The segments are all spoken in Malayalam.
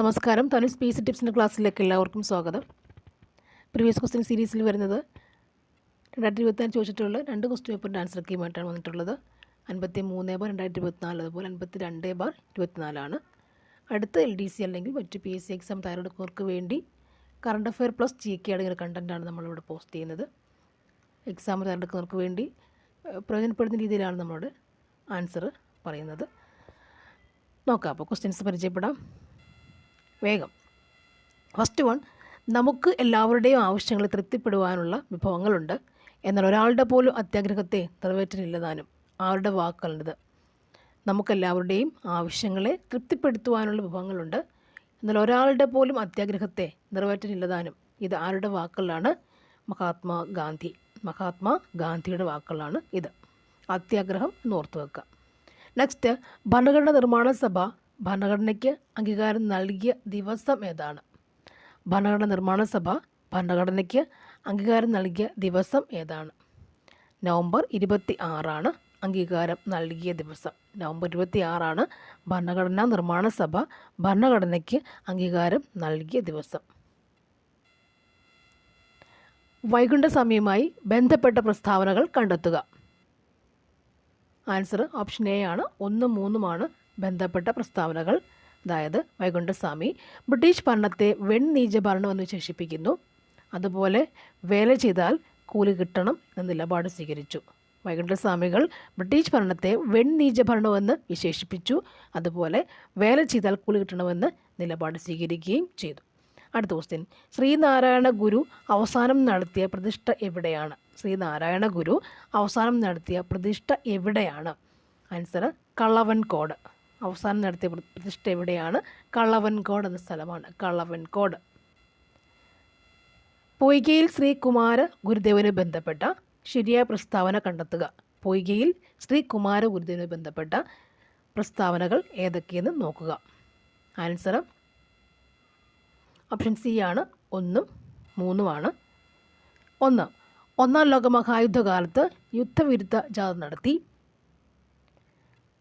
നമസ്കാരം. തനു സ്പേസ് ടിപ്സിന്റെ ക്ലാസ്സിലേക്ക് എല്ലാവർക്കും സ്വാഗതം. പ്രീവിയസ് ക്വസ്റ്റ്യൻ സീരീസിൽ വരുന്നത് രണ്ടായിരത്തി ഇരുപത്തിനാല് ചോദിച്ചിട്ടുള്ള രണ്ട് ക്വസ്റ്റ്യൻ പേപ്പറിന്റെ ആൻസർ കീമായിട്ടാണ് വന്നിട്ടുള്ളത് അൻപത്തി മൂന്ന് ബാർ രണ്ടായിരത്തി ഇരുപത്തിനാല് അതുപോലെ അൻപത്തി രണ്ട് ബാർ ഇരുപത്തിനാലാണ് അടുത്ത എൽ ഡി സി അല്ലെങ്കിൽ മറ്റ് പി എസ് സി എക്സാം തയ്യാറെടുക്കുന്നവർക്ക് വേണ്ടി current affair plus G K അടങ്ങിയ കണ്ടന്റാണ് നമ്മളിവിടെ പോസ്റ്റ് ചെയ്യുന്നത്. എക്സാം തയ്യാറെടുക്കുന്നവർക്ക് വേണ്ടി പ്രയോജനപ്പെടുന്ന രീതിയിലാണ് നമ്മളോട് ആൻസർ പറയുന്നത്. നോക്കാം. അപ്പോൾ ക്വസ്റ്റ്യൻസ് പരിചയപ്പെടാം. വേഗം. ഫസ്റ്റ് വൺ നമുക്ക് എല്ലാവരുടെയും ആവശ്യങ്ങൾ തൃപ്തിപ്പെടുവാനുള്ള വിഭവങ്ങളുണ്ട്. എന്നാൽ ഒരാളുടെ പോലും അത്യാഗ്രഹത്തെ നിറവേറ്റാനില്ലതാനും ആരുടെ വാക്കുകളുണ്ട് നമുക്കെല്ലാവരുടെയും ആവശ്യങ്ങളെ തൃപ്തിപ്പെടുത്തുവാനുള്ള വിഭവങ്ങളുണ്ട്. എന്നാൽ ഒരാളുടെ പോലും അത്യാഗ്രഹത്തെ നിറവേറ്റാനില്ലതാനും ഇത് ആരുടെ വാക്കുകളാണ്? മഹാത്മാ ഗാന്ധി. മഹാത്മാ ഗാന്ധിയുടെ വാക്കുകളാണ് ഇത്. അത്യാഗ്രഹം എന്ന് ഓർത്തു വെക്കുക നെക്സ്റ്റ് ഭരണഘടന നിർമ്മാണ സഭ ഭരണഘടനയ്ക്ക് അംഗീകാരം നൽകിയ ദിവസം ഏതാണ്? ഭരണഘടന നിർമ്മാണ സഭ ഭരണഘടനയ്ക്ക് അംഗീകാരം നൽകിയ ദിവസം ഏതാണ്? നവംബർ ഇരുപത്തി ആറാണ് അംഗീകാരം നൽകിയ ദിവസം. നവംബർ ഇരുപത്തി ആറാണ് ഭരണഘടനാ നിർമ്മാണ സഭ ഭരണഘടനയ്ക്ക് അംഗീകാരം നൽകിയ ദിവസം. വൈകുണ്ഠസ്വാമിയുമായി ബന്ധപ്പെട്ട പ്രസ്താവനകൾ കണ്ടെത്തുക. ആൻസർ ഓപ്ഷൻ എ ആണ്. ഒന്നും മൂന്നുമാണ് ബന്ധപ്പെട്ട പ്രസ്താവനകൾ അതായത് വൈകുണ്ഠസ്വാമി ബ്രിട്ടീഷ് ഭരണത്തെ വെണ്ണീജ ഭരണം എന്ന് വിശേഷിപ്പിക്കുന്നു. അതുപോലെ വേല ചെയ്താൽ കൂലി കിട്ടണം എന്ന നിലപാട് സ്വീകരിച്ചു. വൈകുണ്ഠസ്വാമികൾ ബ്രിട്ടീഷ് ഭരണത്തെ വെണ്ണീജ ഭരണമെന്ന് വിശേഷിപ്പിച്ചു. അതുപോലെ വേല ചെയ്താൽ കൂലി കിട്ടണമെന്ന് നിലപാട് സ്വീകരിക്കുകയും ചെയ്തു. അടുത്ത ക്വസ്റ്റ്യൻ ശ്രീനാരായണ ഗുരു അവസാനം നടത്തിയ പ്രതിഷ്ഠ എവിടെയാണ്? ശ്രീനാരായണ ഗുരു അവസാനം നടത്തിയ പ്രതിഷ്ഠ എവിടെയാണ്? ആൻസർ കള്ളവൻകോട്. അവസാനം നടത്തിയ പ്ര- പ്രതിഷ്ഠ എവിടെയാണ്? കള്ളവൻകോട് എന്ന സ്ഥലമാണ്. കള്ളവൻകോട് പൊയ്കയിൽ ശ്രീകുമാര ഗുരുദേവന് ബന്ധപ്പെട്ട ശരിയായ പ്രസ്താവന കണ്ടെത്തുക. പൊയ്കയിൽ ശ്രീകുമാര ഗുരുദേവന് ബന്ധപ്പെട്ട പ്രസ്താവനകൾ ഏതൊക്കെയെന്ന് നോക്കുക. ആൻസർ ഓപ്ഷൻ സി ആണ്. ഒന്നും മൂന്നുമാണ് ഒന്ന് ഒന്നാം ലോകമഹായുദ്ധകാലത്ത് യുദ്ധവിരുദ്ധ ജാഥ നടത്തി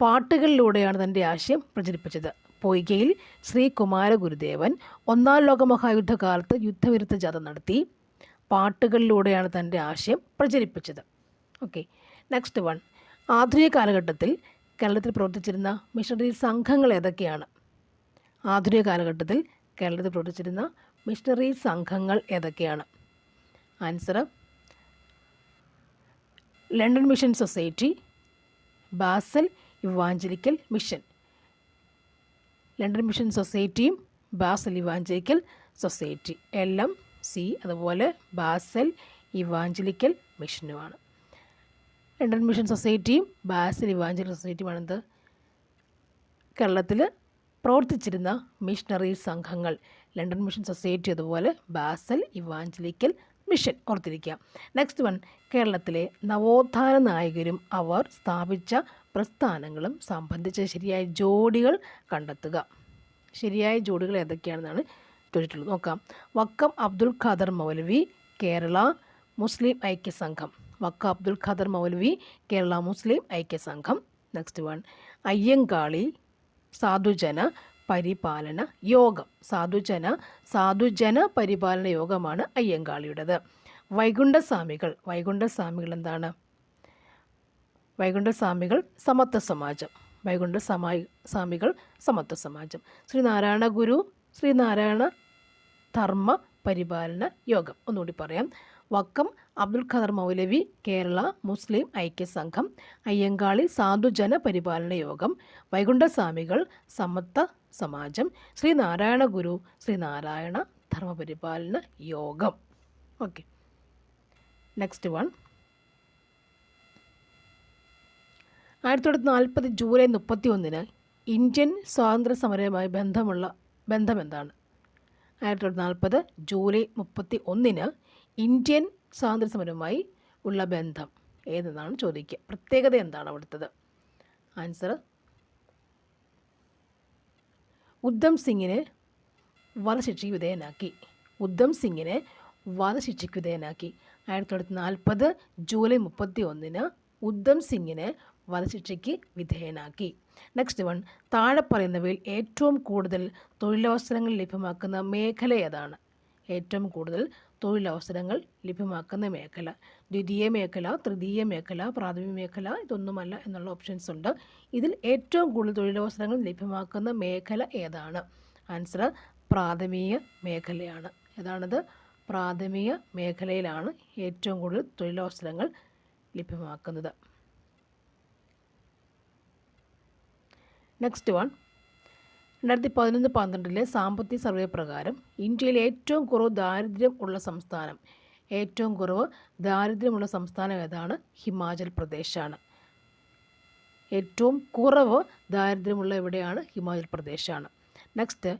പാട്ടുകളിലൂടെയാണ് തന്റെ ആശയം പ്രചരിപ്പിച്ചത്. പൊയ്കയിൽ ശ്രീ കുമാരഗുരുദേവൻ ഒന്നാം ലോകമഹായുദ്ധകാലത്ത് യുദ്ധവിരുദ്ധ ജാഥ നടത്തി പാട്ടുകളിലൂടെയാണ് തന്റെ ആശയം പ്രചരിപ്പിച്ചത്. Okay next one. ആധുനിക കാലഘട്ടത്തിൽ കേരളത്തിൽ പ്രവർത്തിച്ചിരുന്ന മിഷണറി സംഘങ്ങൾ ഏതൊക്കെയാണ്? ആധുനിക കാലഘട്ടത്തിൽ കേരളത്തിൽ പ്രവർത്തിച്ചിരുന്ന മിഷണറി സംഘങ്ങൾ ഏതൊക്കെയാണ്? Answer London mission society Basel evangelical mission. London mission സൊസൈറ്റിയും Basel evangelical society. L M C അതുപോലെ ബാസൽ ഇവാഞ്ചലിക്കൽ മിഷനുമാണ്. ലണ്ടൻ മിഷൻ സൊസൈറ്റിയും ബാസൽ ഇവാഞ്ചലിക്കൽ സൊസൈറ്റിയുമാണ് എന്ത് കേരളത്തിൽ പ്രവർത്തിച്ചിരുന്ന മിഷണറി സംഘങ്ങൾ ലണ്ടൻ മിഷൻ സൊസൈറ്റി അതുപോലെ ബാസൽ ഇവാഞ്ചലിക്കൽ മിഷൻ ഓർത്തിരിക്കുക. നെക്സ്റ്റ് വൺ കേരളത്തിലെ നവോത്ഥാന നായകരും അവർ സ്ഥാപിച്ച പ്രസ്ഥാനങ്ങളും സംബന്ധിച്ച ശരിയായ ജോഡികൾ കണ്ടെത്തുക. ശരിയായ ജോഡികൾ ഏതൊക്കെയാണെന്നാണ് ചോദിച്ചിട്ടുള്ളത്. നോക്കാം. വക്കം അബ്ദുൽ ഖാദർ മൗലവി കേരള മുസ്ലിം ഐക്യ സംഘം വക്ക അബ്ദുൽ ഖാദർ മൗലവി കേരള മുസ്ലിം ഐക്യ സംഘം നെക്സ്റ്റ് വൺ അയ്യങ്കാളി സാധുജന പരിപാലന യോഗം. സാധുജന സാധുജന പരിപാലന യോഗമാണ് അയ്യങ്കാളിയുടേത്. വൈകുണ്ഠസ്വാമികൾ. വൈകുണ്ഠസ്വാമികൾ എന്താണ്? വൈകുണ്ഠസ്വാമികൾ സമത്വ സമാജം. വൈകുണ്ഠ സമായി സ്വാമികൾ സമത്വ സമാജം. ശ്രീനാരായണ ഗുരു ശ്രീനാരായണ ധർമ്മ പരിപാലന യോഗം. ഒന്നുകൂടി പറയാം. വക്കം അബ്ദുൽ ഖദർ മൗലവി കേരള മുസ്ലിം ഐക്യ സംഘം അയ്യങ്കാളി സാധുജന പരിപാലന യോഗം. വൈകുണ്ഠസ്വാമികൾ സമത്വ സമാജം. Sreenarayana Guru Sreenarayana Dharmaparipalana Yogam. Okay. Next one. ആയിരത്തി തൊള്ളായിരത്തി നാൽപ്പത് ജൂലൈ മുപ്പത്തി ഒന്നിന് ഇന്ത്യൻ സ്വാതന്ത്ര്യ സമരവുമായി ബന്ധമുള്ള ബന്ധം എന്താണ് ആയിരത്തി തൊള്ളായിരത്തി നാൽപ്പത് ജൂലൈ മുപ്പത്തി ഒന്നിന് ഇന്ത്യൻ സ്വാതന്ത്ര്യ സമരവുമായി ഉള്ള ബന്ധം ഏതെന്നാണ് ചോദിക്കുക. പ്രത്യേകത എന്താണ് അവിടുത്തത്? ആൻസർ ഉദ്ധം സിംഗിനെ വധശിക്ഷയ്ക്ക് വിധേയനാക്കി. ഉദ്ധം സിംഗിനെ വധശിക്ഷയ്ക്ക് വിധേയനാക്കി. ആയിരത്തി തൊള്ളായിരത്തി നാൽപ്പത് ജൂലൈ മുപ്പത്തി ഒന്നിന് ഉദ്ധം സിംഗിനെ വധശിക്ഷയ്ക്ക് വിധേയനാക്കി. നെക്സ്റ്റ് വൺ താഴെ പറയുന്നവയിൽ ഏറ്റവും കൂടുതൽ തൊഴിലവസരങ്ങൾ ലഭ്യമാക്കുന്ന മേഖല ഏതാണ്? ഏറ്റവും കൂടുതൽ തൊഴിലവസരങ്ങൾ ലഭ്യമാക്കുന്ന മേഖല. ദ്വിതീയ മേഖല തൃതീയ മേഖല പ്രാഥമിക മേഖല ഇതൊന്നുമല്ല എന്നുള്ള ഓപ്ഷൻസ് ഉണ്ട്. ഇതിൽ ഏറ്റവും കൂടുതൽ തൊഴിലവസരങ്ങൾ ലഭ്യമാക്കുന്ന മേഖല ഏതാണ്? ആൻസർ പ്രാഥമിക മേഖലയാണ്. ഏതാണത്? പ്രാഥമിക മേഖലയിലാണ് ഏറ്റവും കൂടുതൽ തൊഴിലവസരങ്ങൾ ലഭ്യമാക്കുന്നത്. നെക്സ്റ്റ് വൺ രണ്ടായിരത്തി പതിനൊന്ന് പന്ത്രണ്ടിലെ സാമ്പത്തിക സർവേ പ്രകാരം ഇന്ത്യയിലെ ഏറ്റവും കുറവ് ദാരിദ്ര്യം ഉള്ള സംസ്ഥാനം. ഏറ്റവും കുറവ് ദാരിദ്ര്യമുള്ള സംസ്ഥാനം ഏതാണ്? ഹിമാചൽ പ്രദേശാണ്. ഏറ്റവും കുറവ് ദാരിദ്ര്യമുള്ള എവിടെയാണ്? ഹിമാചൽ പ്രദേശാണ്. നെക്സ്റ്റ്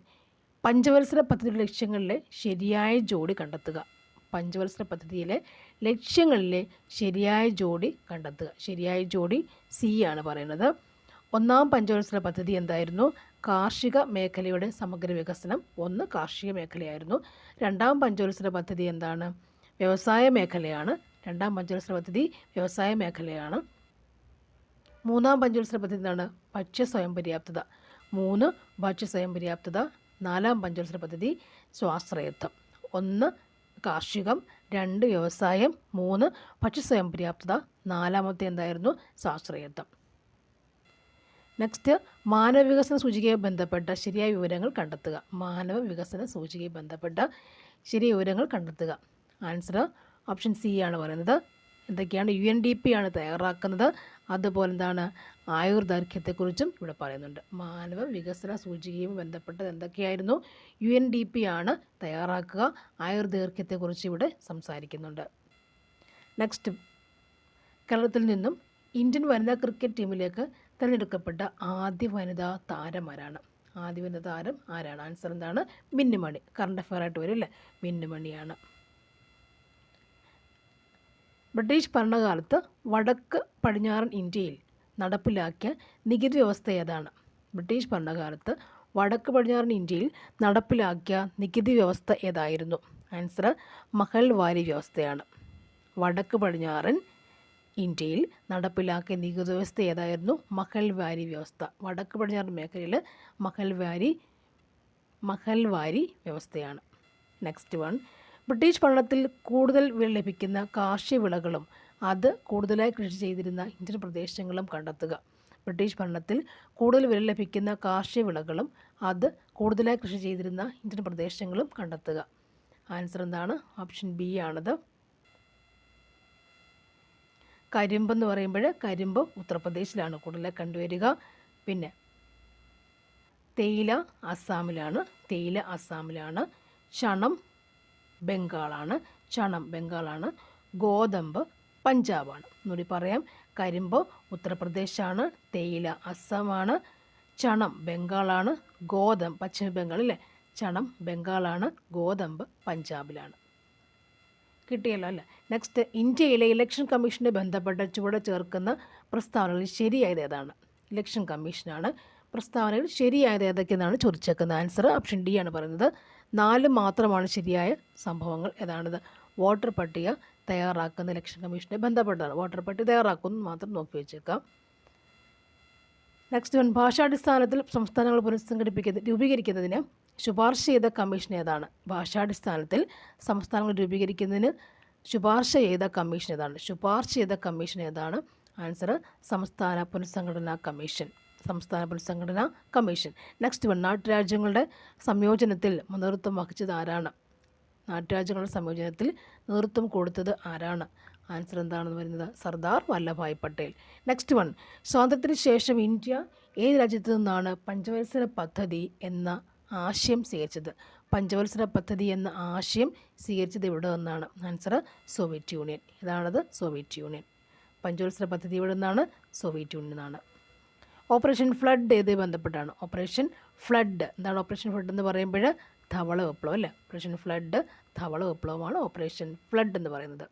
പഞ്ചവത്സര പദ്ധതിയുടെ ലക്ഷ്യങ്ങളിലെ ശരിയായ ജോഡി കണ്ടെത്തുക. പഞ്ചവത്സര പദ്ധതിയിലെ ലക്ഷ്യങ്ങളിലെ ശരിയായ ജോഡി കണ്ടെത്തുക. ശരിയായ ജോഡി സി ആണ് പറയുന്നത്. ഒന്നാം പഞ്ചവത്സര പദ്ധതി എന്തായിരുന്നു? കാർഷിക മേഖലയുടെ സമഗ്ര വികസനം ഒന്ന് കാർഷിക മേഖലയായിരുന്നു. രണ്ടാം പഞ്ചവത്സര പദ്ധതി എന്താണ്? വ്യവസായ മേഖലയാണ്. രണ്ടാം പഞ്ചവത്സര പദ്ധതി വ്യവസായ മേഖലയാണ്. മൂന്നാം പഞ്ചവത്സര പദ്ധതി എന്താണ്? ഭക്ഷ്യ സ്വയം പര്യാപ്തത. മൂന്ന് ഭക്ഷ്യ സ്വയം പര്യാപ്തത. നാലാം പഞ്ചവത്സര പദ്ധതി സ്വാശ്രയത്വം. ഒന്ന് കാർഷികം. രണ്ട് വ്യവസായം. മൂന്ന് ഭക്ഷ്യ സ്വയം പര്യാപ്തത. നാലാമത്തെ എന്തായിരുന്നു? സ്വാശ്രയത്വം. നെക്സ്റ്റ് മാനവ വികസന സൂചികയെ ബന്ധപ്പെട്ട ശരിയായ വിവരങ്ങൾ കണ്ടെത്തുക. മാനവ വികസന സൂചികയെ ബന്ധപ്പെട്ട ശരിയായ വിവരങ്ങൾ കണ്ടെത്തുക. ആൻസർ ഓപ്ഷൻ സി ആണ് പറയുന്നത്. എന്തൊക്കെയാണ്? യു എൻ ഡി പി ആണ് തയ്യാറാക്കുന്നത്. അതുപോലെ എന്താണ്? ആയുർദൈർഘ്യത്തെക്കുറിച്ചും ഇവിടെ പറയുന്നുണ്ട്. മാനവ വികസന സൂചികയുമായി ബന്ധപ്പെട്ടത് എന്തൊക്കെയായിരുന്നു? യു എൻ ഡി പി ആണ് തയ്യാറാക്കുക. ആയുർദൈർഘ്യത്തെക്കുറിച്ച് ഇവിടെ സംസാരിക്കുന്നുണ്ട്. നെക്സ്റ്റ് കേരളത്തിൽ നിന്നും ഇന്ത്യൻ വനിതാ ക്രിക്കറ്റ് ടീമിലേക്ക് തിരഞ്ഞെടുക്കപ്പെട്ട ആദ്യ വനിതാ താരമാരാണ്. ആദ്യ വനിതാ താരം ആരാണ്? ആൻസർ എന്താണ്? മിന്നുമണി. കറണ്ട് അഫയർ ആയിട്ട് വരും അല്ലേ? മിന്നുമണിയാണ്. ബ്രിട്ടീഷ് ഭരണകാലത്ത് വടക്ക് പടിഞ്ഞാറൻ ഇന്ത്യയിൽ നടപ്പിലാക്കിയ നികുതി വ്യവസ്ഥ ഏതാണ്? ബ്രിട്ടീഷ് ഭരണകാലത്ത് വടക്ക് പടിഞ്ഞാറൻ ഇന്ത്യയിൽ നടപ്പിലാക്കിയ നികുതി വ്യവസ്ഥ ഏതായിരുന്നു? ആൻസർ മഹൽവാരി വ്യവസ്ഥയാണ്. വടക്ക് പടിഞ്ഞാറൻ ഇന്ത്യയിൽ നടപ്പിലാക്കിയ നികുതി വ്യവസ്ഥ ഏതായിരുന്നു? മഹൽവാരി വ്യവസ്ഥ. വടക്ക് പടിഞ്ഞാറ് മേഖലയിൽ മഹൽവാരി മഹൽവാരി വ്യവസ്ഥയാണ്. നെക്സ്റ്റ് വൺ ബ്രിട്ടീഷ് ഭരണത്തിൽ കൂടുതൽ വില ലഭിക്കുന്ന കാർഷിക വിളകളും അത് കൂടുതലായി കൃഷി ചെയ്തിരുന്ന ഇന്ത്യൻ പ്രദേശങ്ങളും കണ്ടെത്തുക. ബ്രിട്ടീഷ് ഭരണത്തിൽ കൂടുതൽ വില ലഭിക്കുന്ന കാർഷിക വിളകളും അത് കൂടുതലായി കൃഷി ചെയ്തിരുന്ന ഇന്ത്യൻ പ്രദേശങ്ങളും കണ്ടെത്തുക. ആൻസർ എന്താണ്? ഓപ്ഷൻ ബി ആണത്. കരിമ്പ് എന്ന് പറയുമ്പോൾ കരിമ്പ് ഉത്തർപ്രദേശിലാണ് കൂടുതലായി കണ്ടുവരിക. പിന്നെ തേയില അസ്സാമിലാണ് തേയില അസ്സാമിലാണ് ചണം ബംഗാളാണ് ചണം ബംഗാളാണ് ഗോതമ്പ് പഞ്ചാബാണ്. എന്നുകൂടി പറയാം കരിമ്പ് ഉത്തർപ്രദേശാണ് തേയില അസ്സാമാണ് ചണം ബംഗാളാണ് ഗോതമ്പ് പശ്ചിമ ബംഗാൾ അല്ലേ? ചണം ബംഗാളാണ് ഗോതമ്പ് പഞ്ചാബിലാണ്. കിട്ടിയല്ലോ അല്ലേ? നെക്സ്റ്റ് ഇന്ത്യയിലെ ഇലക്ഷൻ കമ്മീഷനെ ബന്ധപ്പെട്ട ചുവടെ ചേർക്കുന്ന പ്രസ്താവനകൾ ശരിയായത് ഏതാണ്? ഇലക്ഷൻ കമ്മീഷനാണ് പ്രസ്താവനകൾ ശരിയായത് ഏതൊക്കെയെന്നാണ് ചോദിച്ചേക്കുന്നത്. ആൻസർ ഓപ്ഷൻ ഡി ആണ് പറയുന്നത്. നാല് മാത്രമാണ് ശരിയായ സംഭവങ്ങൾ ഏതാണിത്? വോട്ടർ പട്ടിക തയ്യാറാക്കുന്ന ഇലക്ഷൻ കമ്മീഷനെ ബന്ധപ്പെട്ടതാണ്. വോട്ടർ പട്ടിക തയ്യാറാക്കുന്നു മാത്രം നോക്കി വെച്ചേക്കാം. നെക്സ്റ്റ് വൺ ഭാഷാടിസ്ഥാനത്തിൽ സംസ്ഥാനങ്ങൾ പുനഃസംഘടിപ്പിക്കുന്ന രൂപീകരിക്കുന്നതിന് ശുപാർശ ചെയ്ത കമ്മീഷൻ ഏതാണ്? ഭാഷാടിസ്ഥാനത്തിൽ സംസ്ഥാനങ്ങൾ രൂപീകരിക്കുന്നതിന് ശുപാർശ ചെയ്ത കമ്മീഷൻ ഏതാണ്? ശുപാർശ ചെയ്ത കമ്മീഷൻ ഏതാണ്? ആൻസർ സംസ്ഥാന പുനഃസംഘടനാ കമ്മീഷൻ. സംസ്ഥാന പുനഃസംഘടനാ കമ്മീഷൻ. നെക്സ്റ്റ് വൺ നാട്ടുരാജ്യങ്ങളുടെ സംയോജനത്തിൽ നേതൃത്വം വഹിച്ചത് ആരാണ്? നാട്ടുരാജ്യങ്ങളുടെ സംയോജനത്തിൽ നേതൃത്വം കൊടുത്തത് ആരാണ്? ആൻസർ എന്താണെന്ന് പറയുന്നത് സർദാർ വല്ലഭായ് പട്ടേൽ. നെക്സ്റ്റ് വൺ സ്വാതന്ത്ര്യത്തിന് ശേഷം ഇന്ത്യ ഏത് രാജ്യത്തു നിന്നാണ് പഞ്ചവത്സര പദ്ധതി എന്ന ആശയം സ്വീകരിച്ചത്. പഞ്ചവത്സര പദ്ധതി എന്ന ആശയം സ്വീകരിച്ചത് ഇവിടെ നിന്നാണ്. ആൻസർ സോവിയറ്റ് യൂണിയൻ ഇതാണത് സോവിയറ്റ് യൂണിയൻ പഞ്ചവത്സര പദ്ധതി ഇവിടെ നിന്നാണ് സോവിയറ്റ് യൂണിയൻ എന്നാണ് ഓപ്പറേഷൻ ഫ്ലഡ് ഏത് ബന്ധപ്പെട്ടാണ്. ഓപ്പറേഷൻ ഫ്ലഡ് എന്താണ് ഓപ്പറേഷൻ ഫ്ലഡ് എന്ന് പറയുമ്പോൾ? ധവള വിപ്ലവം അല്ലേ? ഓപ്പറേഷൻ ഫ്ലഡ് ധവള വിപ്ലവമാണ് ഓപ്പറേഷൻ ഫ്ലഡ് എന്ന് പറയുന്നത്.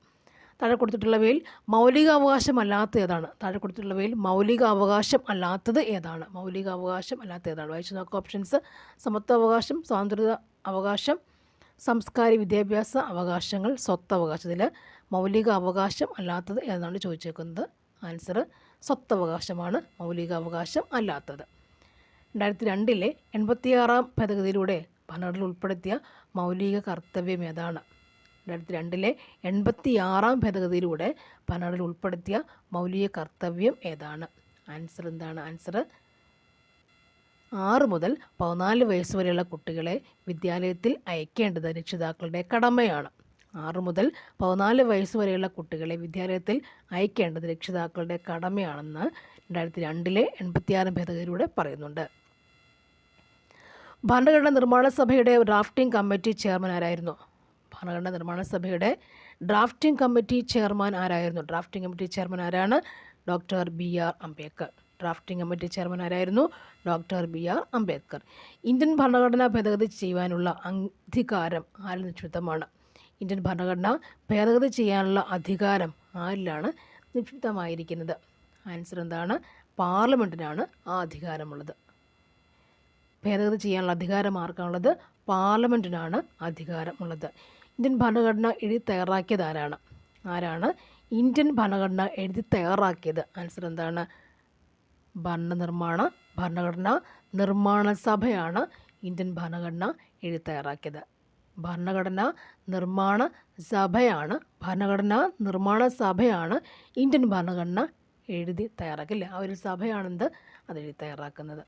താഴെ കൊടുത്തിട്ടുള്ളവയിൽ മൗലികാവകാശം അല്ലാത്ത ഏതാണ്? താഴെ കൊടുത്തിട്ടുള്ളവയിൽ മൗലികാവകാശം അല്ലാത്തത് ഏതാണ്? മൗലികാവകാശം അല്ലാത്ത ഏതാണ് വായിച്ചു നോക്കുക ഓപ്ഷൻസ്. സമത്വാവകാശം സ്വാതന്ത്ര്യ അവകാശം സംസ്കാരി വിദ്യാഭ്യാസ അവകാശങ്ങൾ സ്വത്തവകാശത്തിൽ മൗലിക അവകാശം അല്ലാത്തത് ഏതാണ് ചോദിച്ചേക്കുന്നത്? ആൻസർ സ്വത്തവകാശമാണ്. മൗലികാവകാശം അല്ലാത്തത്. രണ്ടായിരത്തി രണ്ടിലെ എൺപത്തിയാറാം ഭേദഗതിയിലൂടെ ഭരണഘടനയിൽ ഉൾപ്പെടുത്തിയ മൗലിക കർത്തവ്യം ഏതാണ്? രണ്ടായിരത്തി രണ്ടിലെ എൺപത്തി ആറാം ഭേദഗതിയിലൂടെ പനാടിൽ ഉൾപ്പെടുത്തിയ മൗലിക കർത്തവ്യം ഏതാണ്? ആൻസർ എന്താണ്? ആൻസർ ആറ് മുതൽ പതിനാല് വയസ്സ് വരെയുള്ള കുട്ടികളെ വിദ്യാലയത്തിൽ അയക്കേണ്ടത് രക്ഷിതാക്കളുടെ കടമയാണ്. ആറ് മുതൽ പതിനാല് വയസ്സ് വരെയുള്ള കുട്ടികളെ വിദ്യാലയത്തിൽ അയക്കേണ്ടത് രക്ഷിതാക്കളുടെ കടമയാണെന്ന് രണ്ടായിരത്തി രണ്ടിലെ എൺപത്തിയാറ് ഭേദഗതിയിലൂടെ പറയുന്നുണ്ട്. ഭരണഘടനാ നിർമ്മാണ സഭയുടെ ഡ്രാഫ്റ്റിംഗ് കമ്മിറ്റി ചെയർമാൻ ആരായിരുന്നു? ഭരണഘടനാ നിർമ്മാണ സഭയുടെ ഡ്രാഫ്റ്റിംഗ് കമ്മിറ്റി ചെയർമാൻ ആരായിരുന്നു? ഡ്രാഫ്റ്റിംഗ് കമ്മിറ്റി ചെയർമാൻ ആരാണ്? Doctor B R Ambedkar. Drafting committee chairman ആരായിരുന്നു? Doctor B R Ambedkar. Indian ഭരണഘടന ഭേദഗതി ചെയ്യുവാനുള്ള അധികാരം ആരിൽ നിക്ഷിപ്തമാണ്? ഇന്ത്യൻ ഭരണഘടന ഭേദഗതി ചെയ്യാനുള്ള അധികാരം ആരിലാണ് നിക്ഷിപ്തമായിരിക്കുന്നത്? ആൻസർ എന്താണ്? പാർലമെന്റിനാണ് ആ അധികാരമുള്ളത്. ഭേദഗതി ചെയ്യാനുള്ള അധികാരം ആർക്കാണുള്ളത്? പാർലമെന്റിനാണ് അധികാരമുള്ളത്. ഇന്ത്യൻ ഭരണഘടന എഴുതി തയ്യാറാക്കിയത് ആരാണ്? ആരാണ് ഇന്ത്യൻ ഭരണഘടന എഴുതി തയ്യാറാക്കിയത്. ആൻസർ എന്താണ്? ഭരണനിർമ്മാണ ഭരണഘടന നിർമ്മാണ സഭയാണ് ഇന്ത്യൻ ഭരണഘടന എഴുതി തയ്യാറാക്കിയത്. ഭരണഘടന നിർമ്മാണ സഭയാണ് ഭരണഘടന നിർമ്മാണ സഭയാണ് ഇന്ത്യൻ ഭരണഘടന എഴുതി തയ്യാറാക്കില്ല ആ ഒരു സഭയാണെന്ത്? അത് എഴുതി തയ്യാറാക്കുന്നത്.